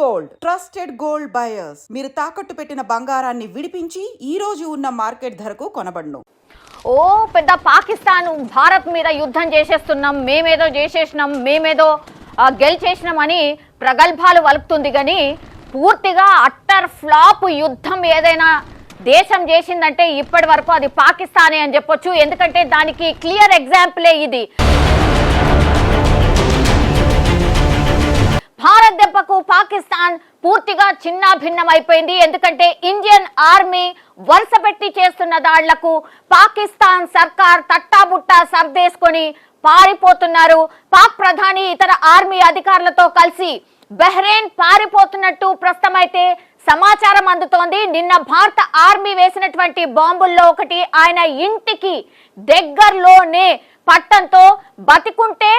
Gold. Trusted gold buyers. మీరు తాకట్టు పెట్టిన బంగారాన్ని విడిపించి ఈ రోజు ఉన్న మార్కెట్ ధరకు కొనబడును. ఓ పెద్ద పాకిస్తాన్ భారత్ మీద యుద్ధం చేసేస్తున్నాం మేమేదో చేసేసినాం మేమేదో గెలిచేసినాం అని ప్రగల్భాలు వలుపుతుంది కానీ పూర్తిగా అట్టర్ ఫ్లాప్ యుద్ధం ఏదైనా దేశం చేసిందంటే ఇప్పటి వరకు అది పాకిస్తానే అని చెప్పొచ్చు. ఎందుకంటే దానికి క్లియర్ ఎగ్జాంపులే ఇది. పాకిస్తాన్ పూర్తిగా చిన్న అయిపోయింది ఎందుకంటే ఇండియన్ ఆర్మీ వరుస పెట్టి చేస్తున్న దాళ్ళకు పాకిస్తాన్ సర్కార్ తట్టాబుట్టా సర్దేసుకొని పారిపోతున్నారు. పాక్ ప్రధాని ఇతర ఆర్మీ అధికారులతో కలిసి బహ్రెయిన్ పారిపోతున్నట్టు ప్రస్తుతమైతే సమాచారం అందుతోంది. నిన్న భారత ఆర్మీ వేసినటువంటి బాంబుల్లో ఒకటి ఆయన ఇంటికి దగ్గరలోనే పట్టంతో బతికుంటే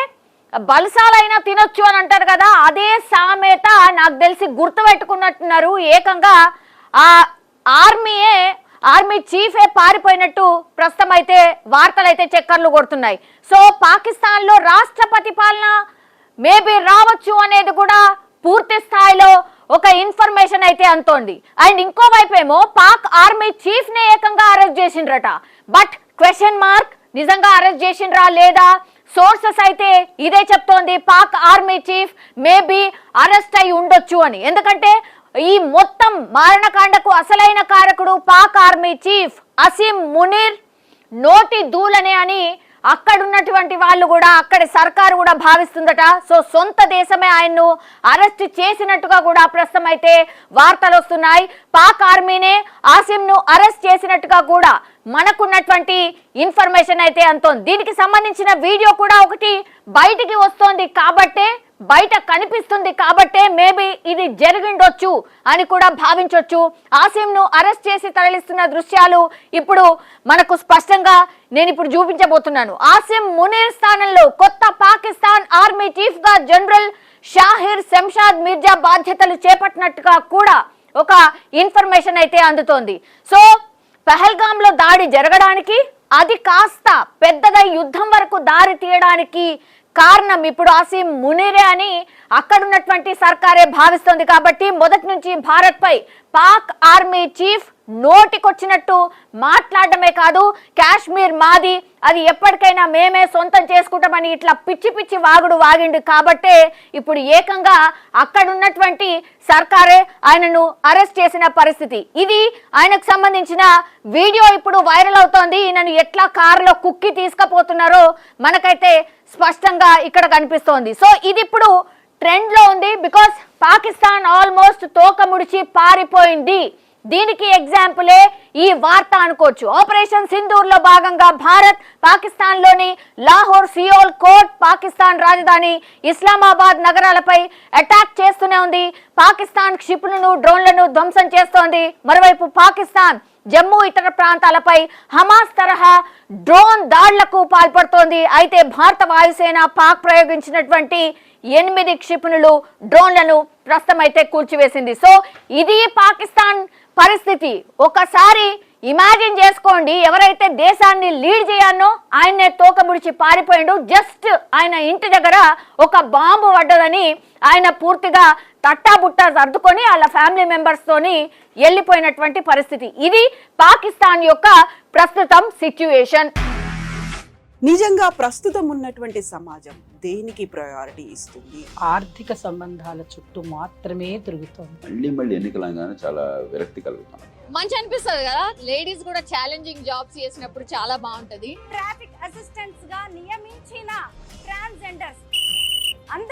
బలసాలైనా తినొచ్చు అని అంటారు కదా అదే సామెత నాకు తెలిసి గుర్తుపెట్టుకున్నట్టున్నారు. ఏకంగా ఆ ఆర్మీయే ఆర్మీ చీఫే పారిపోయినట్టు ప్రస్తుతం అయితే వార్తలు అయితే చక్కర్లు కొడుతున్నాయి. సో పాకిస్తాన్లో రాష్ట్రపతి పాలన మేబీ రావచ్చు అనేది కూడా పూర్తి స్థాయిలో ఒక ఇన్ఫర్మేషన్ అయితే అంతోంది. అండ్ ఇంకో వైపు ఏమో పాక్ ఆర్మీ చీఫ్ నే ఏకంగా అరెస్ట్ చేసిండ్రట. బట్ క్వశ్చన్ మార్క్ నిజంగా అరెస్ట్ చేసిండ్రా లేదా? సోర్సెస్ అయితే ఇదే చెప్తోంది. Pak army chief maybe arrest అయి ఉండొచ్చు అని. ఎందుకంటే ఈ మొత్తం మారణకాండకు అసలైన కారకుడు పాక్ ఆర్మీ చీఫ్ అసీం మునీర్ నోటి దూలనే అని అక్కడ ఉన్నటువంటి వాళ్ళు కూడా అక్కడ సర్కారు కూడా భావిస్తుందట. సో సొంత దేశమే ఆయన్ను అరెస్ట్ చేసినట్టుగా కూడా ప్రస్తుతం అయితే వార్తలు వస్తున్నాయి. పాక్ ఆర్మీనే ఆసిమ్ను అరెస్ట్ చేసినట్టుగా కూడా మనకున్నటువంటి ఇన్ఫర్మేషన్ అయితే అంతోంది. దీనికి సంబంధించిన వీడియో కూడా ఒకటి బయటికి వస్తోంది కాబట్టే బయట కనిపిస్తుంది కాబట్టే మేబీ ఇది జరిగిండొచ్చు అని కూడా భావించవచ్చు ఆసిమ్ను అరెస్ట్ చేసి తరలిస్తున్న దృశ్యాలు ఇప్పుడు మనకు స్పష్టంగా నేను ఇప్పుడు చూపించబోతున్నాను. ఆసిమ్ మునీర్ స్థానంలో కొత్త పాకిస్తాన్ ఆర్మీ చీఫ్గా జనరల్ షాహిర్ శంషాద్ మిర్జా బాధ్యతలు చేపట్టినట్టుగా కూడా ఒక ఇన్ఫర్మేషన్ అయితే అందుతోంది. సో పహల్గామ్లో దాడి జరగడానికి అది కాస్త పెద్దగా యుద్ధం వరకు దారి తీయడానికి కారణం ఇప్పుడు ఆసిమ్ మునీరే అని అక్కడున్నటువంటి సర్కారే భావిస్తోంది కాబట్టి మొదటి నుంచి భారత్ పై పాక్ ఆర్మీ చీఫ్ నోటికొచ్చినట్టు మాట్లాడటమే కాదు కాశ్మీర్ మాది అది ఎప్పటికైనా మేమే సొంతం చేసుకుంటామని ఇట్లా పిచ్చి పిచ్చి వాగుడు వాగిండు కాబట్టే ఇప్పుడు ఏకంగా అక్కడ ఉన్నటువంటి సర్కారే ఆయనను అరెస్ట్ చేసిన పరిస్థితి. ఇది ఆయనకు సంబంధించిన వీడియో ఇప్పుడు వైరల్ అవుతోంది. ఈయనను ఎట్లా కారులో కుక్కి తీసుకుపోతున్నారో మనకైతే స్పష్టంగా ఇక్కడ కనిపిస్తోంది. సో ఇది ఇప్పుడు ట్రెండ్లో ఉంది బికాస్ పాకిస్తాన్ ఆల్మోస్ట్ తోక ముడిచి పారిపోయింది. దీనికి ఎగ్జాంపులే ఈ వార్త అనుకోవచ్చు. ఆపరేషన్ సింధూర్లో భాగంగా భారత్ పాకిస్తాన్లోని లాహోర్ సియోల్ కోట్ పాకిస్తాన్ రాజధాని ఇస్లామాబాద్ నగరాలపై అటాక్ చేస్తూనే ఉంది. పాకిస్తాన్ క్షిపులను డ్రోన్లను ధ్వంసం చేస్తోంది. మరోవైపు పాకిస్తాన్ జమ్మూ ఇతర ప్రాంతాలపై హమాస్ తరహా డ్రోన్ దాడులకు పాల్పడుతోంది. అయితే భారత వాయుసేన పాక్ ప్రయోగించినటువంటి ఎనిమిది క్షిపణులు డ్రోన్లను ప్రస్తుతం అయితే కూల్చివేసింది. సో ఇది పాకిస్తాన్ పరిస్థితి. ఒకసారి ఇమాజిన్ చేసుకోండి ఎవరైతే దేశాన్ని లీడ్ చేయానో ఆయన్నే తోక ముడిచి పారిపోయిండు. జస్ట్ ఆయన ఇంటి దగ్గర ఒక బాంబు పడ్డదని ఆయన పూర్తిగా తట్టాబుట్టా సర్దుకొని వాళ్ళ ఫ్యామిలీ మెంబర్స్ తోని వెళ్ళిపోయినటువంటి పరిస్థితి. ఇది పాకిస్తాన్ యొక్క ప్రస్తుతం సిచ్యువేషన్ నిజంగా ప్రస్తుతం ఉన్నటువంటి సమాజం దేనికి ప్రయారిటీ ఇస్తుంది? ఆర్థిక సంబంధాల చుట్టూ మాత్రమే తిరుగుతోంది. మళ్ళీ మళ్ళీ ఎన్నికలంగానే చాలా విరక్తి కలుగుతాం. మంచి అనిపిస్తుంది కదా? లేడీస్ కూడా ఛాలెంజింగ్ జాబ్స్ చేసినప్పుడు చాలా బాగుంటది. ట్రాఫిక్ అసిస్టెంట్స్గా నియమించిన ట్రాన్స్జెండర్స్